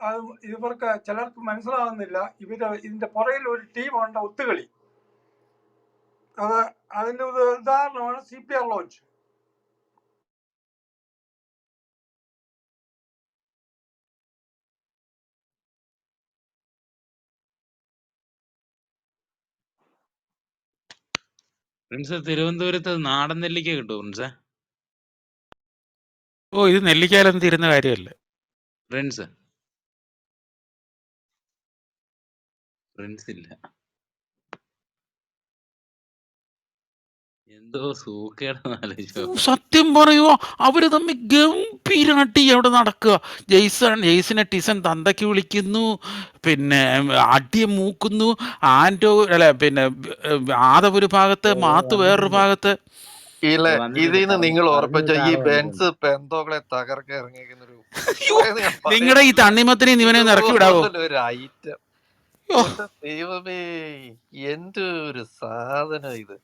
അത് ഇവർക്ക് ചിലർക്ക് മനസ്സിലാകുന്നില്ല ഇവർ ഇതിന്റെ പുറകിൽ ഒരു ടീമുണ്ട് ഒത്തുകളി. അത് അതിന്റെ ഒരു ഉദാഹരണമാണ് C P R launch prince തിരുവനന്തപുരത്ത് നാടൻ നെല്ലിക്ക കിട്ടുമോ പ്രിൻസേ ഓ ഇത് നെല്ലിക്കാലം തീരുന്ന കാര്യമല്ല. പ്രിൻസ് പ്രിൻസ് ഇല്ല. എന്തോ സത്യം പറയുവോ? അവർ തമ്മിൽ ഗംഭീരാട്ടി അവിടെ നടക്കുക. ജെയ്സൺ ജെയ്സിനെ ടിസൺ തന്തയ്ക്ക് വിളിക്കുന്നു. പിന്നെ അടിയെ മൂക്കുന്നു. ആന്റോ അല്ല പിന്നെ ആദവ് ഒരു ഭാഗത്ത് മാത്ത് വേറൊരു ഭാഗത്ത്. ഇതിൽ നിന്ന് നിങ്ങൾ ഓർപ്പിച്ച ഈ ബെൻസ് പെന്തോകളെ തകർക്ക ഇറങ്ങിയിരിക്കുന്നൊരു അയ്യോ, നിങ്ങളുടെ ഈ തണ്ണിമത്തിന് ഇവനെ ഒന്ന് ഇറക്കി വിടാവോ ദൈവമേ ഐറ്റം ഒരു സാധനം ഇത്.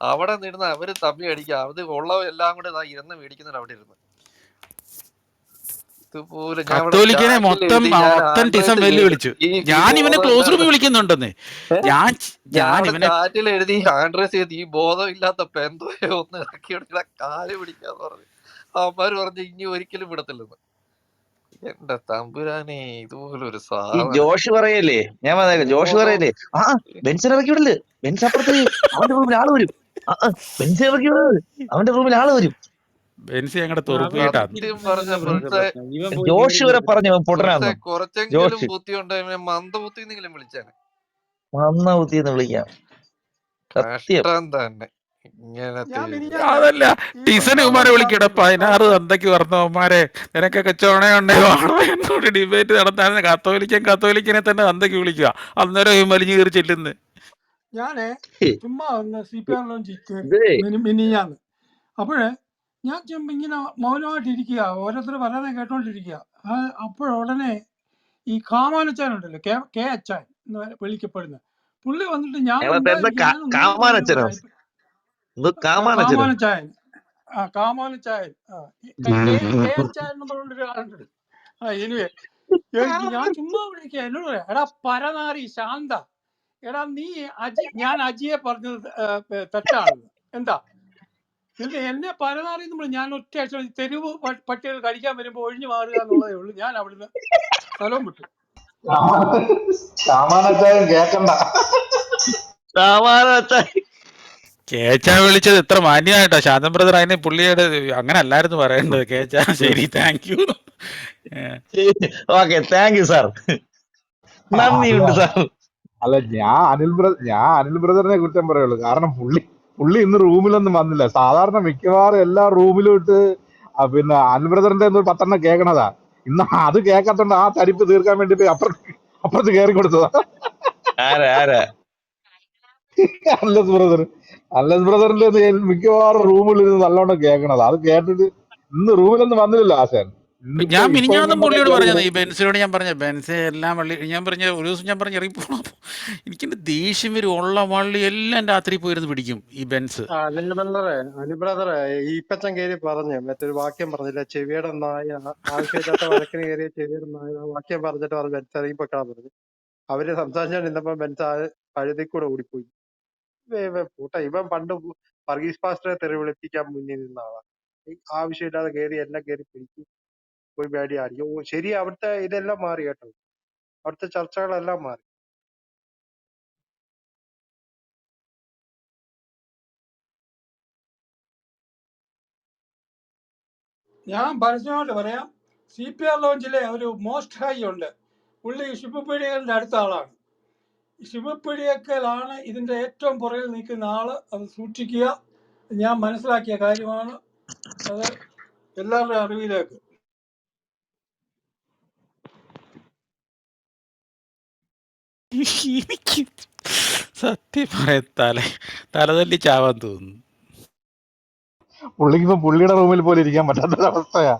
അവിടെ നിന്ന് അവർ തമ്മി അടിക്കുക. അത് ഉള്ള എല്ലാം കൂടെ ഇരുന്ന് മേടിക്കുന്നുണ്ട് അവിടെ ഇരുന്ന്. കത്തോലിക്കനെ മൊത്തം മൊത്തം ആൻഡ്രോയിഡിൽ വെല്ലുവിളിച്ചു. ഞാൻ ഇവനെ ക്ലോസ് റൂമിൽ വിളിക്കുന്നുണ്ടെന്ന്. ഞാൻ ഞാൻ ഞാൻ ഇവനെ ചാറ്റിൽ എഴുതി ആൻഡ്രസ് ചെയ്ത് ഈ ബോധമില്ലാത്ത പെന്തോയെ ഒന്ന് ഇറക്കി കാൽ പിടിക്കാന്ന് പറഞ്ഞു. അവന്മാര് പറഞ്ഞു ഇനി ഒരിക്കലും വിടത്തില്ലെന്ന്. എന്റെ തമ്പുരാനെ ഈ സാധനം ജോഷ് പറയല്ലേ ഞാൻ പറഞ്ഞേക്കാം ജോഷ് പറയല്ലേ ആ ബെൻസൻ ഇറക്കി വിടൽ ബെൻസ് അപ്പുറത്ത് അവന്റെ റൂമിൽ ആൾ വരും ആ, ആ, ബെൻസിനെ ഇറക്കി വിടൽ അവന്റെ റൂമിൽ ആൾ വരും ബെൻസി ഞങ്ങളുടെ തുറപ്പിട്ടാണ് സത്യം പറഞ്ഞ പ്രിൻസെ ജോഷ് വരെ പറഞ്ഞു അവൻ പൊട്ടനാന്ന് കുറച്ചെങ്കിലും ജോഷ്. ബുദ്ധി ഉണ്ടായി മന്ദബുദ്ധി എന്നെങ്കിലും വിളിക്കാം സത്യം കഷ്ടം തന്നെ അതല്ല കുമാരെ വിളിക്കട പതിനാറ് തന്തയ്ക്ക് വർണവന്മാരെ നിനക്കൊക്കെ ചോണയുണ്ടെങ്കിൽ എന്നോട് ഡിബേറ്റ് നടത്താൻ. കത്തോലിക്കൻ കത്തോലിക്കനെ തന്നെ തന്തയ്ക്ക് വിളിക്കുക. അന്നേരം ഈ വലിഞ്ഞു കയറി ചെല്ലുന്നു. ഞാനേ ചുമ്മാ ഒന്ന് സി പി മിനിഞ്ഞാന്ന്. അപ്പോഴേ ഞാൻ ചുമ്മാ ഇങ്ങനെ മൗനമായിട്ടിരിക്കുക ഓരോരുത്തർ പറയുന്നത് കേട്ടോണ്ടിരിക്കുക അപ്പോഴുടനെ ഈ കാമാനച്ചാനുണ്ടല്ലോ കെ കെ അച്ചാൻ എന്ന് വിളിക്കപ്പെടുന്ന. പുള്ളി വന്നിട്ട് ഞാൻ ഞങ്ങളെ എന്താ ഉണ്ടായിരിക്കും, കാ- ഞാൻ ആ എന്ന് പറഞ്ഞൊരു ആളുണ്ട്. ആ എനിവേ ചുമ്മാ വിളിക്കുക എന്നോട് പറയാം എടാ പരനാറി ശാന്ത. എടാ നീ അജി ഞാൻ അജിയെ പറഞ്ഞത് തെറ്റാണ്. എന്താ? ഇത് എന്നെ പരനാറി നമ്മൾ ഞാൻ ഒറ്റ ആഴ്ച തെരുവ് പട്ടികൾ കഴിക്കാൻ വരുമ്പോൾ ഒഴിഞ്ഞു മാറുക എന്നുള്ളതേ ഉള്ളൂ. ഞാൻ അവിടുന്ന് സ്ഥലം വിട്ടു. കേക്കണ്ട. കേച്ചാൻ വിളിച്ചത് ഇത്ര മാന്യമായിട്ടോ? ശാന്തം ബ്രദർ അതിനെ പുള്ളിയുടെ അങ്ങനെ അല്ലായിരുന്നു പറയേണ്ടത് കേച്ചാ ശരി thank you okay thank you sir നന്ദിയുണ്ട് സാർ അല്ല ഞാൻ അനിൽ ബ്രദർ ഞാൻ അനിൽ ബ്രദറിനെ കുറ്റം പറയുള്ളൂ. കാരണം പുള്ളി പുള്ളി ഇന്ന് റൂമിലൊന്നും വന്നില്ല. സാധാരണ മിക്കവാറും എല്ലാ റൂമിലും ഇട്ട് പിന്നെ അനിൽ ബ്രദറിന്റെ ഒന്ന് പത്തെണ്ണം കേൾക്കണതാ ഇന്ന് അത് കേൾക്കാത്തോണ്ട് ആ തരിപ്പ് തീർക്കാൻ വേണ്ടി അപ്പുറത്ത് അപ്പുറത്ത് കയറി കൊടുത്തതാ. ആരാ ആരാ? അല്ലസ് ബ്രദർ. അല്ലസ് ബ്രദറിന്റെ മിക്കവാറും റൂമിൽ ഇരുന്ന് നല്ലോണം കേൾക്കണത്. അത് കേട്ടിട്ട് ഇന്ന് റൂമിലൊന്നും വന്നില്ലല്ലോ ആശാൻ. ഞാൻ മിനിഞ്ഞാന്നും പുള്ളിയോട് പറഞ്ഞത് ഈ ബെൻസിനോട് ഞാൻ പറഞ്ഞ ബെൻസ് എല്ലാം വള്ളി ഞാൻ പറഞ്ഞ ഒരു ദിവസം ഞാൻ പറഞ്ഞ ഇറങ്ങിപ്പോണം എനിക്കെന്റെ ദേഷ്യം വരും ഉള്ള വള്ളി എല്ലാം രാത്രി പോയിരുന്ന് പിടിക്കും ഈ ബെൻസ്. ആ, അനിൽ ബ്രദറെ അനിൽ ബ്രദറെ ഈപ്പച്ചൻ കയറി പറഞ്ഞു മറ്റൊരു വാക്യം പറഞ്ഞില്ല ചെവിയുടെ നായ ആവശ്യമില്ലാത്ത വഴക്കിന് കയറിയ ചെവിയുടെ നായ വാക്യം പറഞ്ഞിട്ട് പറഞ്ഞു ബെൻസ് ഇറങ്ങിപ്പോക്കാൻ പറഞ്ഞു. അവർ സംസാരിച്ചോണ്ടിരുന്നപ്പോ ബെൻസ് ആ പഴുതി കൂടെ ഓടിപ്പോയി. പൂട്ട ഇവൻ പണ്ട് വർഗീസ് പാസ്റ്ററെ തെറി വിളിപ്പിക്കാൻ മുന്നിൽ നിന്ന ആളാ. ഈ ആവശ്യമില്ലാതെ കയറി എല്ലാം കയറി പിടിക്കും. പോയി പേടി ആടി ഓ ശരി അവിടുത്തെ ഇതെല്ലാം മാറി കേട്ടോ. അവിടുത്തെ ചർച്ചകളെല്ലാം മാറി. ഞാൻ പരസ്യമായിട്ട് പറയാം. സി പി ആർ ലോഞ്ചിലെ ഒരു മോസ്റ്റ് ഹൈ ഉണ്ട്. പുള്ളി ശിവപീഡികളുടെ അടുത്ത ആളാണ്. ശിവപീഡിയക്കലാണ് ഇതിന്റെ ഏറ്റവും പുറകിൽ നിൽക്കുന്ന ആൾ. അത് സൂക്ഷിക്കുക. ഞാൻ മനസ്സിലാക്കിയ കാര്യമാണ്. അത് എല്ലാവരുടെയും അറിവിലേക്ക്. എനിക്ക് സത്യം പറയാൻ തല തലതല്ലി ചാവാൻ തോന്നുന്നു. പുള്ളിക്ക് ഇപ്പൊ പുള്ളിയുടെ റൂമിൽ പോലും ഇരിക്കാൻ പറ്റാത്തൊരവസ്ഥയാ.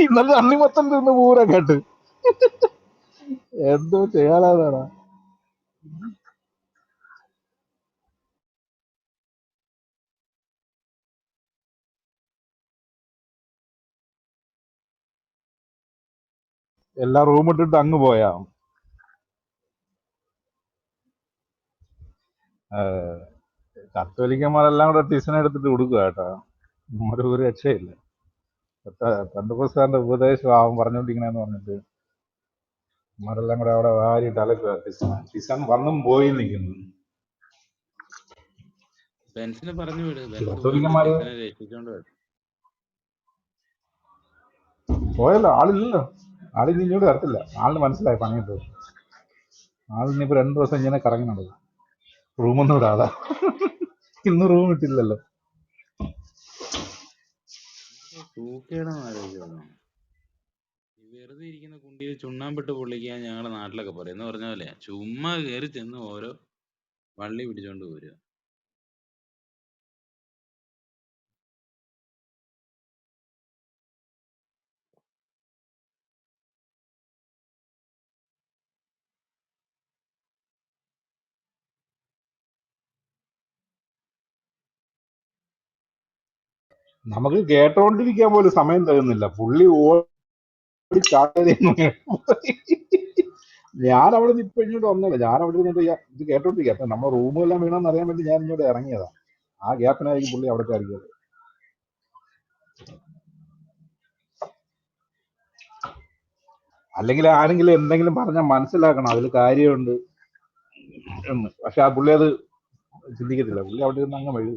ഇന്നലെ അണ്ണിമത്തൻ തിന്ന് പൂരം കേട്ട്. എന്തോ ചെയ്യാനാണ് എല്ലാ റൂം ഇട്ടിട്ട് അങ്ങ് പോയാ കത്തോലിക്കന്മാരെല്ലാം കൂടെ ടിസൺ എടുത്തിട്ട് കൊടുക്കുക കേട്ടോ. ഒരു രക്ഷയില്ല. പെന്തക്കോസ്താന്റെ ഉപദേശം ആവും പറഞ്ഞോണ്ടിങ്ങനെ പറഞ്ഞിട്ട്. ഇവന്മാരെല്ലാം കൂടെ അവിടെ വാരി ടിസൺ ടിസൺ വന്നും പോയി നിൽക്കുന്നു. ബെൻസിനെ പറഞ്ഞു വിട്. പോയല്ലോ ആളില്ലല്ലോ. ആളിനി ഇങ്ങോട്ട് വരത്തില്ല. ആളിന് മനസ്സിലായി പണിയിട്ട് ആളിനിപ്പോ രണ്ടു ദിവസം ഇങ്ങനെ കറങ്ങി നടക്കും. റൂമൊന്നും ഇടാതെ. ഇന്ന് റൂം ഇട്ടില്ലല്ലോ. വെറുതെ ഇരിക്കുന്ന കുണ്ടിയിൽ ചുണ്ണാമ്പിട്ട് പൊള്ളിക്കാൻ ഞങ്ങളുടെ നാട്ടിലൊക്കെ പറയും. എന്ന് പറഞ്ഞ പോലെ ചുമ്മാ കയറി ചെന്ന് ഓരോ വള്ളി പിടിച്ചോണ്ട് പോരുക നമുക്ക് കേട്ടോണ്ടിരിക്കാൻ പോലും സമയം തരുന്നില്ല. പുള്ളി ഓടി ചാടി ഞാൻ അവിടെ നിന്ന് ഇപ്പൊ ഇങ്ങോട്ട് വന്നില്ല ഞാൻ അവിടെ നിന്നിട്ട് ഇയ- ഇത് കേട്ടോണ്ടിരിക്കുക അപ്പൊ നമ്മുടെ റൂമെല്ലാം വീണെന്ന് അറിയാൻ വേണ്ടി ഞാൻ ഇങ്ങോട്ട് ഇറങ്ങിയതാ. ആ ഗ്യാപ്പിനായിരിക്കും പുള്ളി അവിടെ കയറിയത്. അല്ലെങ്കിൽ ആരെങ്കിലും എന്തെങ്കിലും പറഞ്ഞാൽ മനസ്സിലാക്കണം. അതിൽ കാര്യമുണ്ട് എന്ന്. പക്ഷെ ആ പുള്ളി അത് ചിന്തിക്കത്തില്ല. പുള്ളി അവിടെ നിന്ന് അങ്ങ് വഴി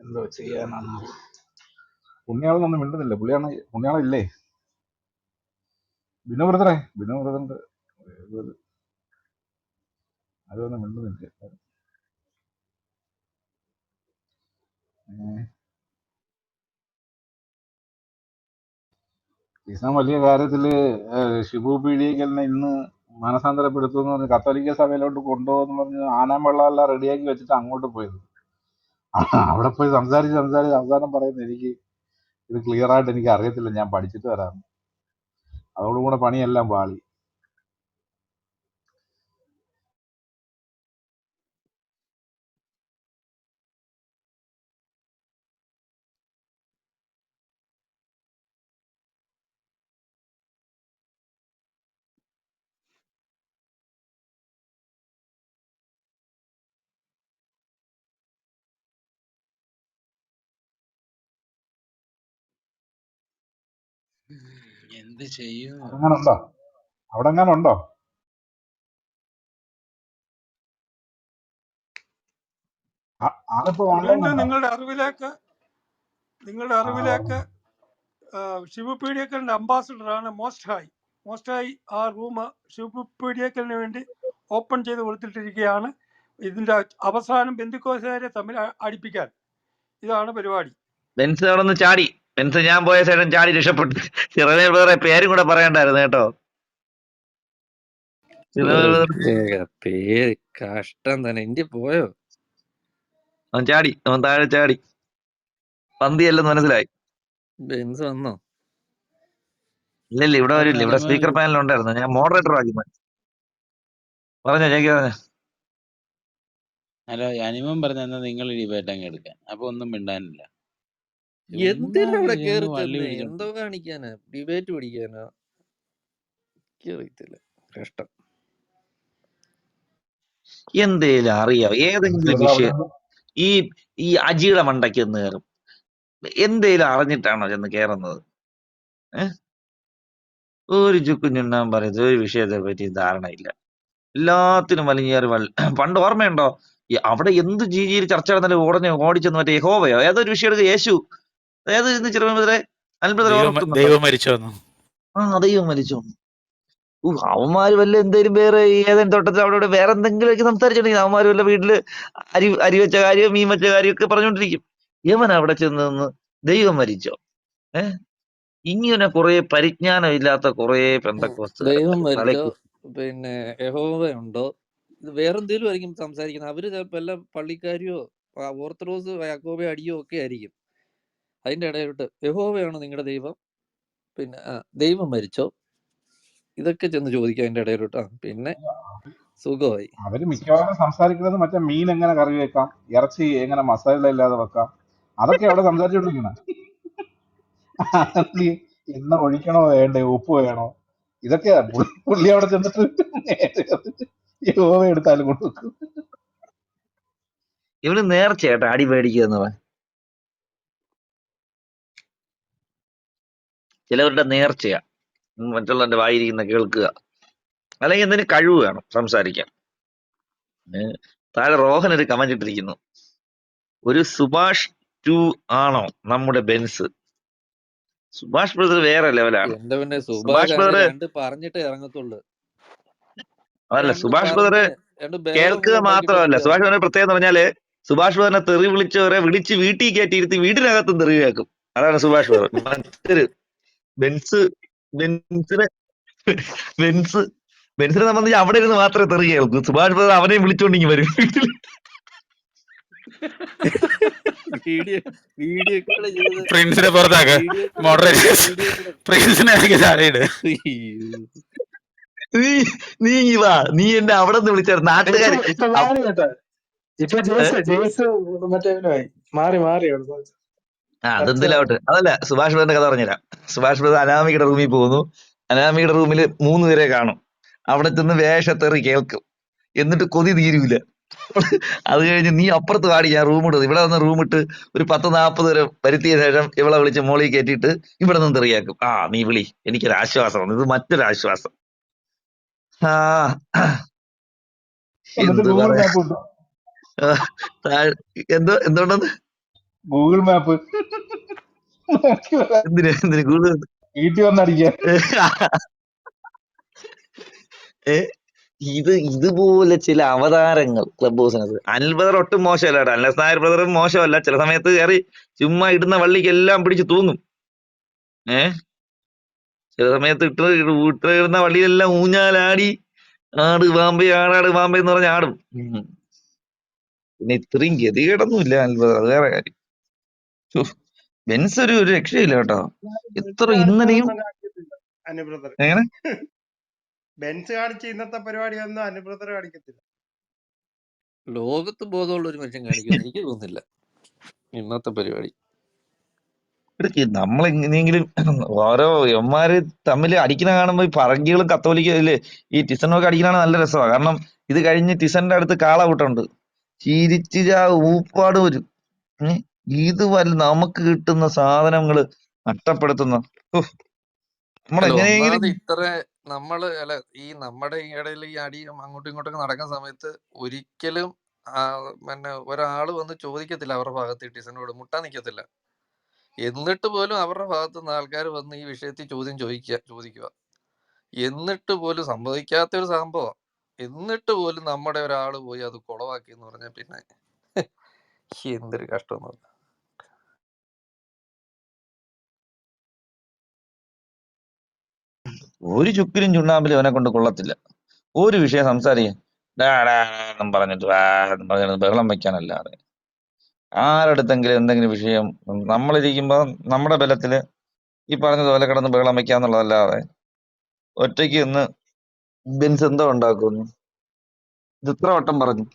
എന്തോ ചെയ്യാനാണ് പുണ്യാളെന്നൊന്നും മിണ്ടുന്നില്ല. പുള്ളിയാണ് പുണ്യാളം ഇല്ലേ ബിനു ബ്രദറെ ബിനു ബ്രദറിന്റെ അതൊന്നും മിണ്ടുന്നില്ല. ഇസ്ലാം വലിയ കാര്യത്തിൽ ഷിബു പീഡിയക്കലിനെ ഇന്ന് മാനസാന്തരപ്പെടുത്തും എന്ന് പറഞ്ഞ് കത്തോലിക്ക സഭയിലോട്ട് കൊണ്ടുപോകുന്നു പറഞ്ഞ് ആനാം വെള്ളമെല്ലാം റെഡിയാക്കി വെച്ചിട്ട് അങ്ങോട്ട് പോയത്. അവിടെ പോയി സംസാരിച്ച് സംസാരിച്ച് അവസാനം പറയുന്നത് എനിക്ക് ഇത് ക്ലിയർ ആയിട്ട് എനിക്ക് അറിയത്തില്ല. ഞാൻ പഠിച്ചിട്ട് വരാം. അതോടുകൂടെ പണിയെല്ലാം പാളി. എന്ത് ചെയ്യും? അവിടെ എങ്ങനെ ഉണ്ടോ ആളിപ്പോ ഓൺലൈൻ വീണ്ടും നിങ്ങളുടെ അറിവിലേക്ക് നിങ്ങളുടെ അറിവിലേക്ക് ശിവപീഡിയക്കലിന്റെ അംബാസിഡറാണ് മോസ്റ്റ് ഹൈ മോസ്റ്റ് ഹൈ ആ റൂം ശിവപീഡിയക്കലിന് വേണ്ടി ഓപ്പൺ ചെയ്ത് കൊടുത്തിട്ടിരിക്കുകയാണ്. ഇതിന്റെ അവസാനം ബന്ധുക്കോസുകാരെ തമ്മിൽ അടിപ്പിക്കാൻ. ഇതാണ് പരിപാടി. ബെൻസ് അവിടെ നിന്ന് ചാടി. ബെൻസ് ഞാൻ പോയ സൈഡൻ ചാടി രക്ഷപ്പെട്ടു. ചിറമേ വേറെ പേരും കൂടെ പറയണ്ടായിരുന്നു കേട്ടോ. പേര് കഷ്ടം തന്നെ. ഇന്ത്യ പോയോ? അവൻ ചാടി. അവൻ താഴെ ചാടി. പന്തിയല്ലെന്ന് മനസ്സിലായി. ബെൻസ് വന്നോ? ഇല്ല ഇല്ല ഇവിടെ വരില്ല. ഇവിടെ സ്പീക്കർ പാനൽ ഉണ്ടായിരുന്നു ഞാൻ മോഡറേറ്റർ ആക്കി മാറ്റി. പറഞ്ഞോ ചേക്കി പറഞ്ഞോ. ഹലോ അനിമം പറഞ്ഞ നിങ്ങൾ ഡിബേറ്റ് അങ്ങ് എടുക്കാൻ. അപ്പൊ ഒന്നും മിണ്ടാനില്ല. എന്തിനാ ഇവിടെ കേറി വള്ളി ചെന്ന്? പിടിച്ചോണ്ട് എന്തോ കാണിക്കാനാ? ഡിബേറ്റ് പിടിക്കാനാ? എനിക്കറിയത്തില്ല കഷ്ടം എന്തേലും അറിയാം? ഏതെങ്കിലും ഇവിടെ വിഷയം? ഈ ഈ അജിയുടെ മണ്ടയ്ക്ക് എന്ന് കയറും എന്തേലും അറിഞ്ഞിട്ടാണോ ചെന്ന് കയറുന്നത് ഏഹ് ഒരു ചുക്കും ചുണ്ണാൻ പറയുന്നത് ഒരു വിഷയത്തെ പറ്റി ധാരണയില്ല. എല്ലാത്തിനും വലിഞ്ഞേറി വൾ പണ്ട് ഓർമ്മയുണ്ടോ? ഈ അവിടെ എന്ത് രീതിയിൽ ചർച്ച നടന്നാലും ഉടനെ ഓടിച്ചെന്ന് മറ്റേ യഹോവയോ? ഏതൊരു വിഷയം എടുക്കുക യേശു ഏത് ഇന്ന് ചെറുപ്പത്തിലെ അത്ഭുതം ദൈവം മരിച്ചു വന്നു. ആ ദൈവം മരിച്ചു ഊ, അവന്മാര് വല്ല എന്തേലും വേറെ ഏതെങ്കിലും തോട്ടത്തിൽ അവിടെ ഇവിടെ വേറെ എന്തെങ്കിലുമൊക്കെ സംസാരിച്ചിട്ടുണ്ടെങ്കിൽ അവന്മാര് വല്ല വീട്ടിൽ അരി അരി വെച്ച കാര്യം മീൻ വെച്ച കാര്യം ഒക്കെ പറഞ്ഞുകൊണ്ടിരിക്കും. യവൻ അവിടെ ചെന്ന് നിന്ന് ദൈവം മരിച്ചോ? ഏഹ് ഇങ്ങനെ കുറെ പരിജ്ഞാനം ഇല്ലാത്ത കുറെ ദൈവം പെന്തക്കോസ്തുകാരുണ്ട് മരിച്ചോ? തലയ്ക്ക് പിന്നെ യഹോവയുണ്ടോ ഇത് വേറെന്തേലും ആയിരിക്കും സംസാരിക്കുന്നത്. അവർ ചിലപ്പോ വല്ല പള്ളിക്കാരിയോ ഓർത്തഡോക്സ് യാക്കോബെ അടിയോ ഒക്കെ ആയിരിക്കും. അതിന്റെ ഇടയിലോട്ട് യഹോവയാണ് നിങ്ങളുടെ ദൈവം? പിന്നെ ആ ദൈവം മരിച്ചോ? ഇതൊക്കെ ചെന്ന് ചോദിക്കുക അതിന്റെ ഇടയിലോട്ട്. ആ പിന്നെ സുഖമായി. അവർ മിക്കവാറും സംസാരിക്കുന്നത് മറ്റേ മീൻ എങ്ങനെ കറി വെക്കാം? ഇറച്ചി എങ്ങനെ മസാല ഇല്ലാതെ വെക്കാം? അതൊക്കെ അവിടെ സംസാരിച്ചോണ്ടിരിക്കണം എണ്ണ ഒഴിക്കണോ വേണ്ടേ? ഉപ്പ് വേണോ? ഇതൊക്കെ പുള്ളി അവിടെ ചെന്നിട്ട് യഹോവ എടുത്താലും കൊടുക്കും. ഇവന് നേർച്ചയായിട്ട് അടി മേടിക്കുക ചിലവരുടെ നേർച്ചയാണ് മറ്റുള്ളവന്റെ വായിരിക്കുന്ന കേൾക്കുക. അല്ലെങ്കിൽ എന്തിനു കഴിവ് വേണം സംസാരിക്കാൻ. താഴെ റോഹൻ ഒരു കമന്റ് ഇട്ടിരിക്കുന്നു. ഒരു സുഭാഷ് ടു ആണോ നമ്മുടെ ബെൻസ്? സുഭാഷ് ബ്രദർ വേറെ ലെവലാണ് സുഭാഷ് ബ്രദർ പറഞ്ഞിട്ട് ഇറങ്ങത്തുള്ളു. അതല്ല സുഭാഷ് ബ്രദർ കേൾക്കുക മാത്രമല്ല. സുഭാഷ് ബ്രദർ പ്രത്യേകം എന്ന് പറഞ്ഞാൽ സുഭാഷ് ബ്രദറിനെ തെറി വിളിച്ചവരെ വിളിച്ച് വീട്ടിൽ കയറ്റിയിരുത്തി വീടിനകത്തും തെറി കേൾക്കും. അതാണ് സുഭാഷ് ബ്രദർ മറ്റൊരു ബെൻസ് ബെൻസിനെ ബെൻസ് ബെൻസിനെ സംബന്ധിച്ച് അവിടെ ഇരുന്ന് മാത്രമേ തെറി കേൾക്കൂ. സുഭാഷ് ബ്രദർ അവനെയും വിളിച്ചോണ്ടിങ്ങി വരും. വീട്ടിൽ പ്രിൻസിനെ പുറത്താക്ക. കൂടെ പ്രിൻസിനെ താഴെയിട് നീ നീ വാ. നീ എന്നെ അവിടെ നിന്ന് വിളിച്ചാൽ ഇപ്പൊ നാട്ടുകാര് ഇപ്പൊ അ- മാറി മാറി ആ അതെന്തിലാവട്ടെ അതല്ല സുഭാഷ് ബ്രദറിന്റെ കഥ പറഞ്ഞുതരാം. സുഭാഷ് ബ്രദർ അനാമികയുടെ റൂമിൽ പോകുന്നു. അനാമികയുടെ റൂമിൽ മൂന്ന് പേരെ കാണും. അവിടെ ചെന്ന് വേഷത്തേറി കേൾക്കും. എന്നിട്ട് കൊതി തീരൂല. അത് കഴിഞ്ഞ് നീ അപ്പുറത്ത് പാടി ഞാൻ റൂം ഇടുന്നത് ഇവിടെ വന്ന് റൂം ഇട്ട് ഒരു പത്ത് നാൽപ്പത് വരെ വരുത്തിയ ശേഷം ഇവളെ വിളിച്ച് മോളിൽ കയറ്റിയിട്ട് ഇവിടെ നിന്ന് തെറിയാക്കും. ആ നീ വിളി. എനിക്കൊരു ആശ്വാസമാണ്. ഇത് മറ്റൊരു ആശ്വാസം ആ എന്ത് പറയാ? എന്തോ എന്തുകൊണ്ടെന്ന്? ഗൂഗിൾ മാപ്പ് വീട്ടിൽ വന്നടിക്കാൻ. ഇത് ഇതുപോലെ ചില അവതാരങ്ങൾ ക്ലബ് ഹൗസിനകത്ത് അനിൽ ബ്രദർ ഒട്ടും മോശമല്ല കേട്ടോ. അനിൽ നായർ ബ്രദറും മോശമല്ല. ചില സമയത്ത് കയറി ചുമ്മാ ഇടുന്ന വള്ളിക്ക് എല്ലാം പിടിച്ച് തൂങ്ങും. ഏ? ചില സമയത്ത് ഇട്ട് ഇട്ടിരുന്ന വള്ളിയിലെല്ലാം ഊഞ്ഞാലാടി ആട് വാമ്പേ ആടാട് വാമ്പേ എന്ന് പറഞ്ഞ ആടും. പിന്നെ ഇത്രയും ഗതികേടൊന്നുമില്ല അനിൽ ബ്രദർ. അത് വേറെ കാര്യം. ബെൻസ് ഒരു ഒരു രക്ഷയില്ല കേട്ടോ. എത്ര ഇന്നലെയും ഒന്നും അനുബ്രദർ എങ്ങനെ? ബെൻസ് കാണിച്ച ഇന്നത്തെ പരിപാടിയൊന്നും അനുബ്രദർ കാണിക്കത്തില്ല. ലോകത്ത് ബോധമുള്ള ഒരു മനുഷ്യൻ കാണിക്കുന്നു എനിക്ക് തോന്നുന്നില്ല. ഇന്നത്തെ പരിപാടി. ഇടയ്ക്ക് നമ്മൾ എങ്ങനെയെങ്കിലും ഓരോ എമ്മാര് തമ്മിൽ അടിക്കുന്ന കാണുമ്പോ ഈ പറങ്കികളും കത്തോലിക്ക ഇല്ലേ ഈ ടിസനൊക്കെ അടിക്കണതാണ് നല്ല രസമാണ് കാരണം ഇത് കഴിഞ്ഞ് ടിസന്റെ അടുത്ത് കാള കൂട്ടുണ്ട് ചിരിച്ച് ആ ഊപ്പാട് വരും. ഉം. ഇത് വല്ല നമുക്ക് കിട്ടുന്ന സാധനങ്ങൾ നഷ്ടപ്പെടുത്തുന്ന. ഒന്നാമത് ഇത്ര നമ്മൾ അല്ല ഈ നമ്മുടെ ഈ ഇടയിൽ ഈ അടി അങ്ങോട്ടും ഇങ്ങോട്ടൊക്കെ നടക്കുന്ന സമയത്ത് ഒരിക്കലും ആ, പിന്നെ ഒരാൾ വന്ന് ചോദിക്കത്തില്ല അവരുടെ ഭാഗത്ത് ടീച്ചറിനോട്. മുട്ടാൻ നിക്കത്തില്ല. എന്നിട്ട് പോലും അവരുടെ ഭാഗത്ത് നിന്ന് ആൾക്കാർ വന്ന് ഈ വിഷയത്തിൽ ചോദ്യം ചോദിക്കുക ചോദിക്കുക. എന്നിട്ട് പോലും സംഭവിക്കാത്ത ഒരു സംഭവം. എന്നിട്ട് പോലും നമ്മുടെ ഒരാൾ പോയി അത് കുളവാക്കി എന്ന് പറഞ്ഞാൽ പിന്നെ എന്തൊരു കഷ്ടം എന്ന് ഒരു ചുക്കിലും ചുണ്ണാമ്പിലും അവനെ കൊണ്ട് കൊള്ളത്തില്ല. ഒരു വിഷയം സംസാരിക്കാൻ. എന്നും പറഞ്ഞിട്ട് വേറെ എന്നും പറഞ്ഞിട്ട് ബഹളം വെക്കാനല്ലാതെ. ആരടുത്തെങ്കിലും എന്തെങ്കിലും വിഷയം നമ്മളിരിക്കുമ്പോൾ നമ്മുടെ ബലത്തിൽ ഈ പറഞ്ഞതുപോലെ കിടന്ന് ബഹളം വെക്കാന്നുള്ളതല്ലാതെ ഒറ്റയ്ക്ക് ഇന്ന് ബെൻസ് എന്തോ ഉണ്ടാക്കുന്നു. ഇത് ഇത്ര വട്ടം പറഞ്ഞു.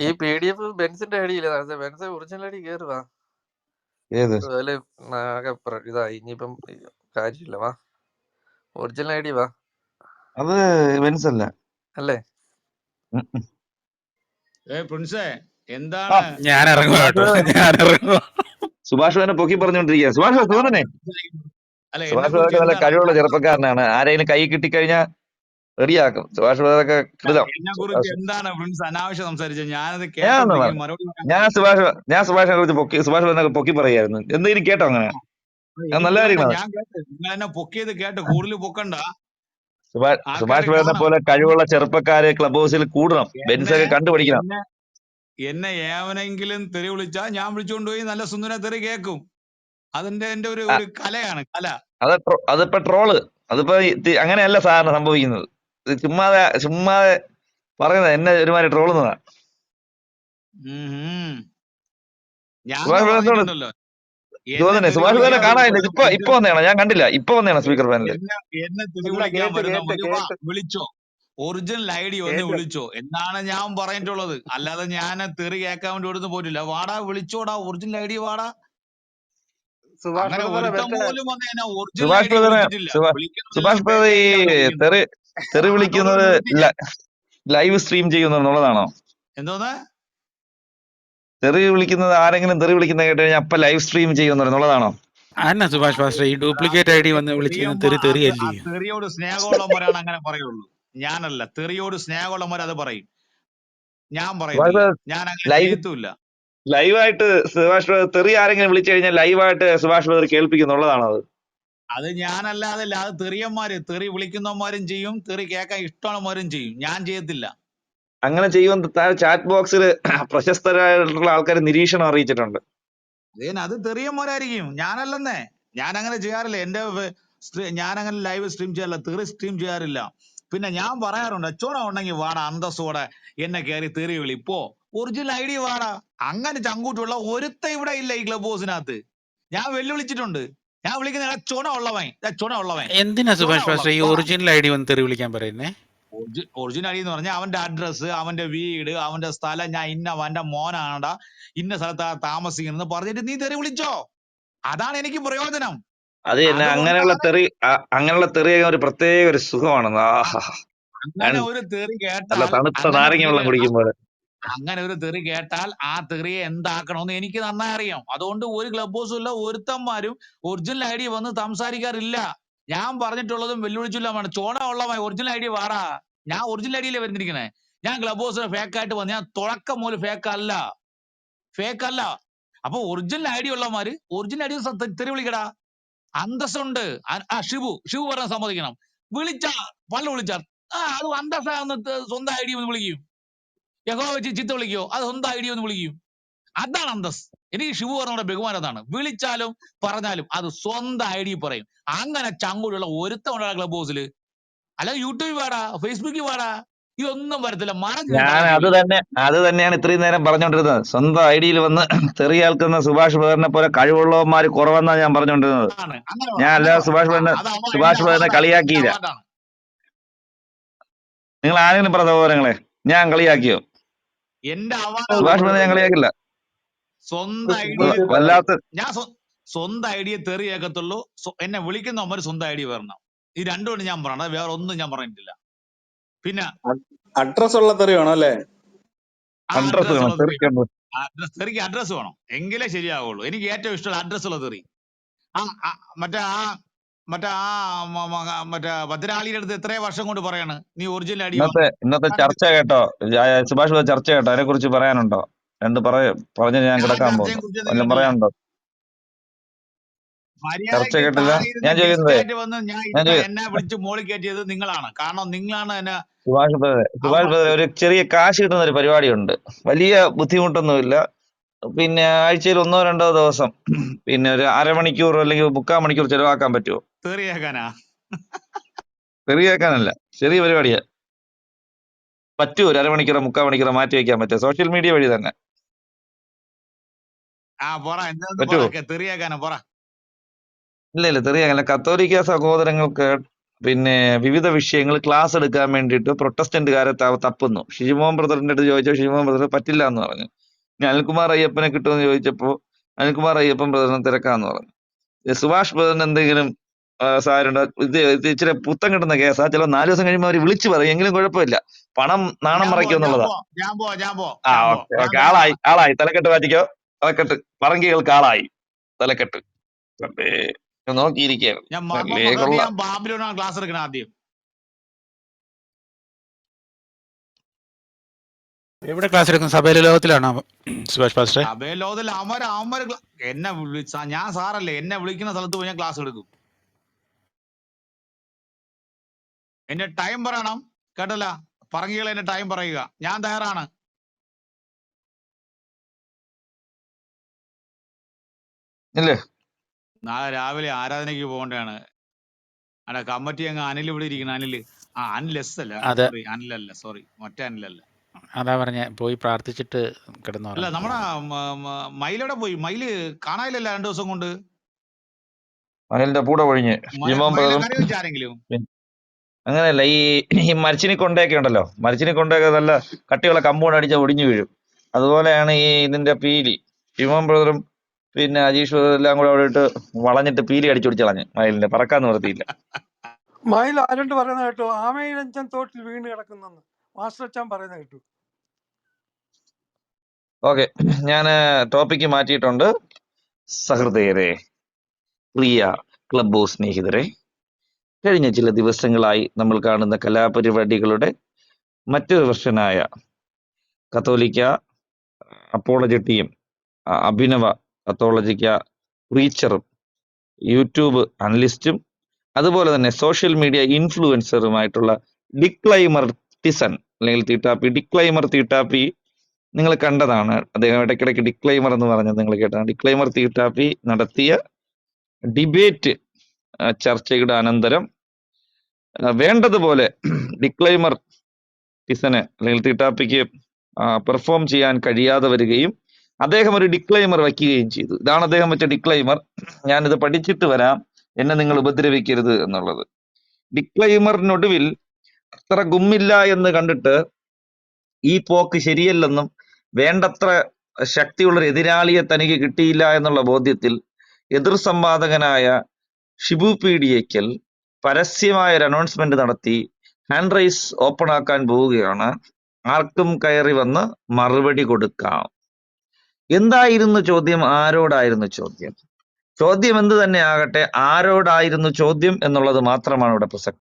ഈ പി ഡി എഫ് ബെൻസിന്റെ ഐഡിയില്ല ബെൻസ് ഒറിജിനൽ അടി കേറുവാ. ഏത്? ഇതായി ഇനിയിപ്പം കാര്യമില്ല. വാ. ഒറിജിനൽ ഐ ഡി വാ. അത് ഇവൻസ് അല്ല? അല്ലേ. ഏ പ്രിൻസേ എന്താണ്? ഞാൻ സുഭാഷ് കേട്ടോ. ഞാൻ ഇറങ്ങുക സുഭാഷ് വേദന പൊക്കി പറഞ്ഞോണ്ടിരിക്കുക സുഭാഷ് സുഹൃത്തിനെ അല്ല എന്നെ സുഭാഷ് കുറിച്ച് നല്ല കഴിവുള്ള ചെറുപ്പക്കാരനാണ്. ആരെങ്കിലും കൈ കിട്ടിക്കഴിഞ്ഞാൽ റെഡിയാക്കും. സുഭാഷ് വേദൊക്കെ കൃതം. എന്നെ കുറിച്ച് എന്താണ് പ്രിൻസ് അനാവശ്യം സംസാരിച്ചത് ഞാനത് ഞാൻ ഒന്നും കേട്ടോണ്ടിരിക്കുന്നു മറുപടി പറയാൻ ഞാൻ സുഭാഷ് ഞാൻ സുഭാഷിനെ കുറിച്ച് പൊക്കി സുഭാഷ് വേദനൊക്കെ പൊക്കി പറയായിരുന്നു. എന്തെങ്കിലും കേട്ടോ അങ്ങനെ? നല്ല കാര്യങ്ങളാണ് ഞാൻ കേട്ട് നിങ്ങൾ എന്നെ പൊക്കിയത് കേട്ട് കൂടുതൽ പൊക്കണ്ട. സുഭാഷ് കാണണം പോലെ കഴിവുള്ള ചെറുപ്പക്കാരെ ക്ലബ് ഹൗസിൽ കൂടണം. ബെൻസൊക്കെ കണ്ടുപിടിക്കണം എന്നെ ഏവനെങ്കിലും തെറി വിളിച്ചാ ഞാൻ വിളിച്ചുകൊണ്ടുപോയി നല്ല സുന്ദര തെറി കേക്കും. അതിന്റെ എന്റെ ഒരു ഒരു കലയാണ് കല. അത് അതിപ്പോ ട്രോൾ. അതിപ്പോ അങ്ങനെയല്ല സാധാരണ സംഭവിക്കുന്നത്. ചുമ്മാതെ ചുമ്മാതെ പറയുന്നത് എന്നെ ഒരുമാതിരി ട്രോളുന്നതാ. ഞാൻ സുഭാഷ് കാണാനില്ല ഇപ്പൊ ഇപ്പൊ വന്നേണോ? ഞാൻ കണ്ടില്ല. ഇപ്പൊ വന്നേണ സ്പീക്കർ പാനലിൽ എന്നെ എന്നെ തെറി ഇല്ല വിളിക്കാൻ കേട്ട് വരുന്ന കേട്ട് ഒരു വാ കേട്ട് വിളിച്ചോ. ഒറിജിനൽ ഐ ഡി ഒന്ന് വിളിച്ചോ. എന്നാണ് ഞാൻ പറഞ്ഞിട്ടുള്ളത്. അല്ലാതെ ഞാൻ തെറി കേൾക്കാൻ വേണ്ടി ഇവിടുന്ന് പോയിട്ടില്ല. വാടാ വിളിച്ചോടാ. ഒറിജിനൽ ഐ ഡി വാടാ. സുഭാഷ് ബ്രദർ ഈ തെറി തെറി വിളിക്കുന്നത് ലൈവ് സ്ട്രീം ചെയ്യുന്നുള്ളതാണോ എന്തോന്ന്? തെറി വിളിക്കുന്നത് ആരെങ്കിലും തെറി വിളിക്കുന്ന കേട്ട് കഴിഞ്ഞാൽ അപ്പൊ ലൈവ് സ്ട്രീം ചെയ്യുന്നുള്ളതാണോ അന്ന സുഭാഷ് മാസ്റ്റർ ഈ ഡ്യൂപ്ലിക്കേറ്റ് ഐ ഡി വന്ന് വിളിച്ചത് തെറിയോട് തെറി തെറിയല്ലേ? തെറിയോട് സ്നേഹമുള്ളവരാണ് അങ്ങനെ പറയുള്ളൂ. ഞാനല്ല തെറിയോട് സ്നേഹമുള്ളവർ അത് പറയും. ഞാൻ പറയും. ഞാൻ അങ്ങനെ ലൈവ് ചെയ്യത്തുമില്ല. ലൈവായിട്ട് സുഭാഷ് ബ്രദർ തെറി ആരെങ്കിലും വിളിച്ചു കഴിഞ്ഞാൽ ലൈവായിട്ട് സുഭാഷ് ബ്രദർ കേൾപ്പിക്കുന്നുള്ളതാണോ അത്? അത് ഞാനല്ലാതെ അല്ല അത് തെറിയന്മാര് തെറി വിളിക്കുന്നവന്മാരും ചെയ്യും. തെറി കേൾക്കാൻ ഇഷ്ടമുള്ളവരും ചെയ്യും. ഞാൻ ചെയ്യത്തില്ല. അങ്ങനെ ചെയ്യുമെന്ന് താഴെ ചാറ്റ് ബോക്സിൽ പ്രശസ്തരായിട്ടുള്ള ആൾക്കാർ നിരീക്ഷണം അറിയിച്ചിട്ടുണ്ട്. അത് തെറിയ തെറിയന്മാരായിരിക്കും ഞാനല്ലെന്നേ. ഞാൻ അങ്ങനെ ചെയ്യാറില്ല എന്റെ ഞാൻ അങ്ങനെ ലൈവ് സ്ട്രീം ചെയ്യാറില്ല. തെറി സ്ട്രീം ചെയ്യാറില്ല. പിന്നെ ഞാൻ പറയാറുണ്ട് അച്ചോണ ഉണ്ടെങ്കിൽ വാടാ അന്തസ്സോടെ എന്നെ കയറി തെറി വിളി. പോ. ഒറിജിനൽ ഐ ഡി വാടാ. അങ്ങനെ ചങ്കൂട്ടുള്ള ഒരുത്ത ഇവിടെ ഇല്ല ഈ ക്ലബ് ഹൗസിനകത്ത് ഞാൻ വെല്ലുവിളിച്ചിട്ടുണ്ട്. ഞാൻ വിളിക്കുന്ന ചുണ ഉള്ളവൻ. ചുണ ഉള്ളവൻ. എന്തിനാ സുഭാഷ് പാസ്റ്റർ ഈ ഒറിജിനൽ ഐ ഡി വന്ന് തെറി വിളിക്കാൻ പറയുന്നേ? ഒറിജിനൽ ഐ എന്ന് പറഞ്ഞാൽ അവന്റെ അഡ്രസ്സ് അവന്റെ വീട് അവന്റെ സ്ഥലം ഞാൻ ഇന്ന അവന്റെ മോനാണ്ടാ ഇന്ന സ്ഥലത്താ താമസിക്കുന്നത് പറഞ്ഞിട്ട് നീ തെറി വിളിച്ചോ? അതാണ് എനിക്ക് പ്രയോജനം. അത് തന്നെ അങ്ങനെയുള്ള തെറി അങ്ങനെയുള്ള തെറി ഒരു പ്രത്യേക ഒരു സുഖമാണ് അങ്ങനെ ഒരു തെറി കേട്ടാൽ തണുത്ത നാരങ്ങ വെള്ളം കുടിക്കുമ്പോൾ അങ്ങനെ ഒരു തെറി കേട്ടാൽ ആ തെറിയെ എന്താക്കണമെന്ന് എനിക്ക് നന്നായി അറിയാം. അതുകൊണ്ട് ഒരു ക്ലബ് ഹൗസും ഇല്ല ഒരുത്തന്മാരും ഒറിജിനൽ ഐ ഡി വന്ന് സംസാരിക്കാറില്ല. ഞാൻ പറഞ്ഞിട്ടുള്ളതും വെല്ലുവിളിച്ചുള്ളതുമാണ് ചോണ ഉള്ളവൻ ഒറിജിനൽ ഐ ഡി വാടാ. ഞാൻ ഒറിജിനൽ ഐ ഡിയിലെ വരുന്നിരിക്കണേ ഞാൻ ക്ലബ് ഹൗസിൽ ഫേക്ക് ആയിട്ട് വന്ന് ഞാൻ തുടക്കം മുതൽ ഫേക്ക് അല്ല. ഫേക്ക് അല്ല. അപ്പൊ ഒറിജിനൽ ഐഡി ഉള്ളവന്മാര് ഒറിജിനൽ ഐഡി തെറി വിളിക്കടാ അന്തസ്സുണ്ട്. ആ ഷിബു ഷിബു പറഞ്ഞ സമ്മതിക്കണം. വിളിച്ചാ പള്ളി വിളിച്ചാൽ ആ അത് അന്തസ്സാന്ന് സ്വന്തം ഐ ഡി ഒന്ന് വിളിക്കും. യഹോ വെച്ച് ചിത്ത വിളിക്കോ അത് സ്വന്തം ഐ ഡി ഒന്ന് വിളിക്കും. അതാണ് അന്തസ് എനിക്ക് ഷിബു പറഞ്ഞ ബഹുമാനം അതാണ്. വിളിച്ചാലും പറഞ്ഞാലും അത് സ്വന്തം ഐഡി പറയും. അങ്ങനെ ചങ്കൂടുള്ള ഒരുത്തമുള്ള ക്ലബ് ഹൗസിൽ അല്ലാതെ യൂട്യൂബിൽ പാടാ ഫേസ്ബുക്കിൽ പാടാ ഇതൊന്നും വരത്തില്ല. ഞാൻ അത് തന്നെ അത് തന്നെയാണ് ഇത്രയും നേരം പറഞ്ഞുകൊണ്ടിരുന്നത് സ്വന്തം ഐഡിയിൽ വന്ന് തെറിയാൽക്കുന്ന സുഭാഷ് ബദറിനെ പോലെ കഴിവുള്ളവന്മാർ കുറവെന്നാണ് ഞാൻ പറഞ്ഞുകൊണ്ടിരുന്നത് ഞാൻ അല്ല അല്ലാതെ സുഭാഷ് എന്റെ സുഭാഷ് ബദറിനെ കളിയാക്കിയില്ല. നിങ്ങൾ ആരെങ്കിലും പറ സഹോദരങ്ങളെ ഞാൻ കളിയാക്കിയോ? എന്റെ സുഭാഷ് ബദറിനെ ഞാൻ കളിയാക്കില്ല. സ്വന്തം ഐഡിയ വല്ലാത്ത ഞാൻ സ്വ- സ്വന്തം ഐഡിയ തെറിയാക്കത്തുള്ളൂ എന്നെ വിളിക്കുന്നവന്മാർ സ്വന്തം ഐഡിയ വരണം ഈ രണ്ടുമാണ് ഞാൻ പറയണത് വേറെ ഒന്നും ഞാൻ പറഞ്ഞിട്ടില്ല. പിന്നെ അഡ്രസ് ഉള്ള തെറിയാണോ അല്ലേ? അഡ്രസ് തെറിക്ക് അഡ്രസ് വേണം. എങ്കിലേ ശരിയാവുള്ളൂ. എനിക്ക് ഏറ്റവും ഇഷ്ടമുള്ള അഡ്രസ് ഉള്ള തെറി ആ ആ, മറ്റേ ആ മറ്റേ ആ മ- മ- മറ്റേ ഭദ്രാളിയുടെ അടുത്ത് എത്രയോ വർഷം കൊണ്ട് പറയാണ് നീ ഒറിജിനൽ അടി ഇന്നത്തെ ഇന്നത്തെ ചർച്ച കേട്ടോ? ജാ- സുഭാഷ് ചർച്ച കേട്ടോ? അതിനെ കുറിച്ച് പറയാനുണ്ടോ? രണ്ട് പറയ പറഞ്ഞ് ഞാൻ കിടക്കാൻ ചർച്ചയെ പോകുന്നു. വല്ലതും പറയാനുണ്ടോ? ചർച്ച കേട്ടില്ല. ഞാൻ ചോദിക്കുന്നത് ഞാൻ എന്നെ വിളിച്ച് മോളിൽ കയറ്റിയത് നിങ്ങളാണ്. കാരണം നിങ്ങളാണ് എന്നെ സുഭാഷ് ബദർ സുഭാഷ് ഒരു ചെറിയ കാശ് കിട്ടുന്ന ഒരു പരിപാടിയുണ്ട്. വലിയ ബുദ്ധിമുട്ടൊന്നുമില്ല. പിന്നെ ആഴ്ചയിൽ ഒന്നോ രണ്ടോ ദിവസം പിന്നെ ഒരു അരമണിക്കൂർ അല്ലെങ്കിൽ മുക്കാൽ മണിക്കൂർ ചെലവാക്കാൻ പറ്റുമോ? തെറിയേക്കാനാ ചെറിയേക്കാനല്ല ചെറിയ പരിപാടിയാ. പറ്റുമോ ഒരു അരമണിക്കൂറോ മുക്കാൽ മണിക്കൂറോ മാറ്റി വെക്കാൻ പറ്റുമോ? സോഷ്യൽ മീഡിയ വഴി തന്നെ. ആ പറ കെ- തെറിയേക്കാനാ പറ ഇല്ല ഇല്ല തെറിയാകല്ല കത്തോലിക്ക സഹോദരങ്ങൾക്ക് പിന്നെ വിവിധ വിഷയങ്ങൾ ക്ലാസ് എടുക്കാൻ വേണ്ടിയിട്ട് പ്രൊട്ടസ്റ്റന്റുകാരെ തപ്പുന്നു. ഷിജിമോൻ ബ്രദറിന്റെ അടുത്ത് ചോദിച്ചപ്പോൾ ഷിജിമോൻ ബ്രദർ പറ്റില്ല എന്ന് പറഞ്ഞു അനിൽകുമാർ അയ്യപ്പനെ കിട്ടുമെന്ന് ചോദിച്ചപ്പോൾ അനിൽകുമാർ അയ്യപ്പൻ ബ്രദറിനെ തിരക്കാന്ന് പറഞ്ഞു. സുഭാഷ് ബ്രദറിന് എന്തെങ്കിലും സാരുണ്ട് ഇത് ഇച്ചിരി പുത്തം കിട്ടുന്ന കേസാ. ചില നാല് ദിവസം കഴിയുമ്പോൾ അവർ വിളിച്ചു പറയും. എങ്കിലും കുഴപ്പമില്ല. പണം നാണം ഞാൻ മറയ്ക്കും ഞാൻ എന്നുള്ളതാ പോ ഞാൻ പോ ആ ഓക്കെ ഓക്കെ. ആളായി ആളായി. തലക്കെട്ട് മാറ്റിക്കോ. തലക്കെട്ട്. പറങ്കികൾക്ക് ആളായി. തലക്കെട്ട്. അല്ലേ നോക്കിയിരിക്കുകയാണ്. ബാബിലോണാണ് ക്ലാസ് എടുക്കണം ആദ്യം. എവിടെ ക്ലാസ് എടുക്കും സഭയിലെ ലോകത്തിലാണോ? സുഭാഷ് പാസ്റ്റർ സഭയിലെ ലോകത്തിൽ അമര അമര എന്നെ വിളിച്ച ഞാൻ സാറല്ലേ എന്നെ വിളിക്കുന്ന സ്ഥലത്ത് പോയി ഞാൻ ക്ലാസ് എടുക്കും. എന്റെ ടൈം പറയണം കേട്ടല്ല? പറങ്കികൾ എന്റെ ടൈം പറയുക. ഞാൻ തയ്യാറാണ്. ഇല്ലേ? നാളെ രാവിലെ ആരാധനയ്ക്ക് പോകേണ്ടതാണ്. അവിടെ കമ്മറ്റി അങ്ങ് അനിൽ ഇവിടെ ഇരിക്കണം അനിൽ ആ അനിൽ എസ് അല്ല. അതെ. സോറി അനിലല്ല സോറി മറ്റേ അനിലല്ല അതാ പറഞ്ഞ പോയി പ്രാർത്ഥിച്ചിട്ട് കിടന്നു അല്ല നമ്മടെ മയിലെവിടെ പോയി? മയിൽ കാണാനില്ലല്ലോ രണ്ടു ദിവസം കൊണ്ട്? അനിലിന്റെ കൂടെ ഒഴിഞ്ഞ്. ആരെങ്കിലും? അങ്ങനെയല്ല ഈ ഈ മരച്ചിനി കൊണ്ടയൊക്കെ ഉണ്ടല്ലോ. മരച്ചിനി കൊണ്ടയൊക്കെ നല്ല കട്ടിയുള്ള കമ്പൗണ്ട് അടിച്ചാൽ ഒടിഞ്ഞു വീഴും. അതുപോലെയാണ് ഈ ഇതിന്റെ പീലി. ഹിമം ബ്രദറും പിന്നെ അജീഷ് എല്ലാം കൂടെ അവിടെ ഇട്ട് വളഞ്ഞിട്ട് പീലി അടിച്ചൊടിച്ച് കളഞ്ഞു. മയിലിന്റെ പറക്കാൻ നിർത്തിയില്ല. മയിൽ ആരണ്ട് പറയുന്ന കേട്ടു? ആമയിലഞ്ചൻ തോട്ടിൽ വീണ് കിടക്കുന്നെന്ന്. മാസ്റ്റർ അച്ഛൻ പറയുന്ന കേട്ടു. ഓക്കെ. ഞാൻ ടോപ്പിക്ക് മാറ്റിയിട്ടുണ്ട്. സഹൃദയരെ പ്രിയ ക്ലബ് സ്നേഹിതരെ കഴിഞ്ഞ ചില ദിവസങ്ങളായി നമ്മൾ കാണുന്ന കലാപരിപാടികളുടെ മറ്റൊരു വർഷനായ കത്തോലിക്ക അപ്പോളജെട്ടിയും അഭിനവ കത്തോളജിക്ക റീച്ചറും യൂട്യൂബ് അനലിസ്റ്റും അതുപോലെ തന്നെ സോഷ്യൽ മീഡിയ ഇൻഫ്ലുവൻസറുമായിട്ടുള്ള ഡിക്ലൈമർ ടിസൺ അല്ലെങ്കിൽ തീട്ടാപ്പി ഡിക്ലൈമർ തീട്ടാപ്പി നിങ്ങൾ കണ്ടതാണ്. അദ്ദേഹം ഇടയ്ക്കിടയ്ക്ക് ഡിക്ലൈമർ എന്ന് പറഞ്ഞത് നിങ്ങൾ കേട്ടതാണ്. ഡിക്ലൈമർ തീട്ടാപ്പി നടത്തിയ ഡിബേറ്റ് ചർച്ചയുടെ അനന്തരം വേണ്ടതുപോലെ ഡിക്ലൈമർ ടിസന് അല്ലെങ്കിൽ തീട്ടാപ്പിക്ക് പെർഫോം ചെയ്യാൻ കഴിയാതെ വരികയും അദ്ദേഹം ഒരു ഡിക്ലൈമർ വയ്ക്കുകയും ചെയ്തു. ഇതാണ് അദ്ദേഹം വെച്ച ഡിക്ലൈമർ ഞാനിത് പഠിച്ചിട്ട് വരാം. എന്നെ നിങ്ങൾ ഉപദ്രവിക്കരുത് എന്നുള്ളത്. ഡിക്ലൈമറിനൊടുവിൽ അത്ര ഗുമ്മില്ല എന്ന് കണ്ടിട്ട് ഈ പോക്ക് ശരിയല്ലെന്നും വേണ്ടത്ര ശക്തിയുള്ള ഒരു എതിരാളിയെ തനിക്ക് കിട്ടിയില്ല എന്നുള്ള ബോധ്യത്തിൽ എതിർ സംവാദകനായ ഷിബു പി ഡിയക്കൽ പരസ്യമായ ഒരു അനൗൺസ്മെന്റ് നടത്തി ഹാൻഡ് റൈസ് ഓപ്പൺ ആക്കാൻ പോവുകയാണ്. ആർക്കും കയറി വന്ന് മറുപടി കൊടുക്കാം. എന്തായിരുന്നു ചോദ്യം? ആരോടായിരുന്നു ചോദ്യം? ചോദ്യം എന്ത് തന്നെ ആകട്ടെ ആരോടായിരുന്നു ചോദ്യം എന്നുള്ളത് മാത്രമാണ് ഇവിടെ പ്രസക്തി.